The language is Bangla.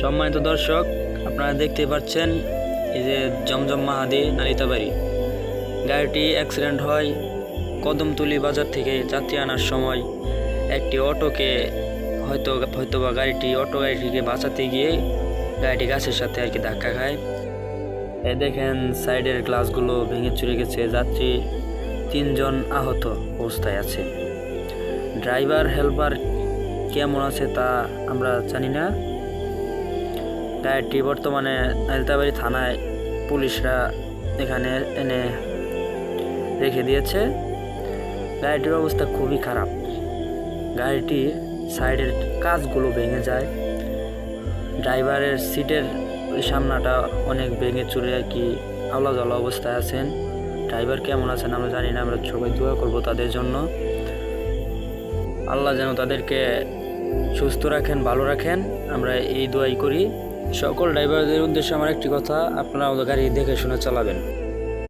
সম্মানিত দর্শক, আপনারা দেখতে পাচ্ছেন এই যে জমজম মাহাদি নালিতাবাড়ি। গাড়িটি অ্যাক্সিডেন্ট হয় কদমতলি বাজার থেকে যাত্রী আনার সময়। একটি অটোকে হয়তো হয়তো বা গাড়িটি, অটো গাড়িটিকে বাঁচাতে গিয়ে গাড়িটি গাছের সাথে আর কি ধাক্কা খায়। এ দেখেন, সাইডের গ্লাসগুলো ভেঙে চুরে গেছে। যাত্রী তিনজন আহত অবস্থায় আছে। ড্রাইভার, হেল্পার কেমন আছে তা আমরা জানি না। গাড়িটি বর্তমানে নালিতাবাড়ি থানায় পুলিশরা এখানে এনে রেখে দিয়েছে। গাড়িটির অবস্থা খুবই খারাপ। গাড়িটি সাইডের কাজগুলো ভেঙে যায়। ড্রাইভারের সিটের ওই সামনাটা অনেক ভেঙে চুরে আর কি আওলা জলা অবস্থায় আছেন। ড্রাইভার কেমন আছেন আমরা জানি না, আমরা সবাই দোয়া করব তাদের জন্য। আল্লাহ যেন তাদেরকে সুস্থ রাখেন, ভালো রাখেন। আমরা এই দোয়াই করি। সকল ড্রাইভারদের উদ্দেশ্যে আমার একটি কথা আপনারা গাড়ি দেখে শুনে চালাবেন।